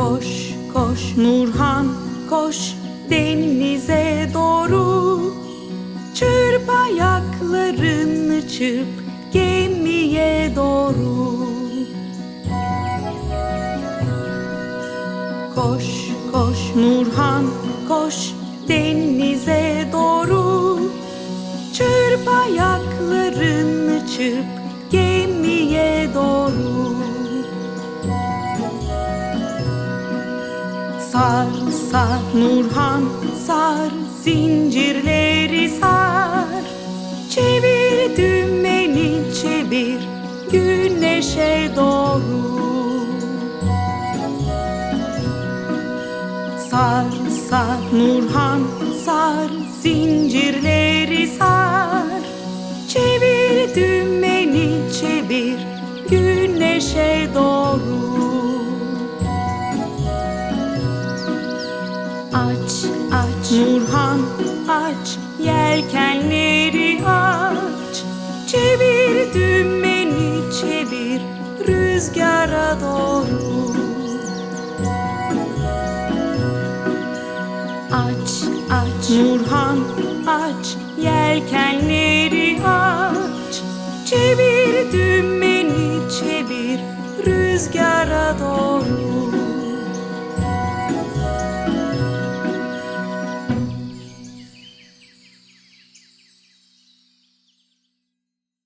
Koş koş. Nurhan koş denize doğru. Çırp ayaklarını çırp gemiye doğru. Koş koş. Nurhan koş denize doğru. Çırp ayaklarını çırp Sar sar. Nurhan sar zincirleri sar. Çevir dümeni çevir güneşe doğru. Sar sar. Nurhan sar zincirleri sar. Çevir dümeni çevir güneşe doğru Aç aç. Nurhan aç. Yelkenleri aç. Çevir dümeni çevir. Rüzgara doğru. Aç aç. Nurhan aç. Yelkenleri aç. Çevir dümeni çevir. Rüzgara doğru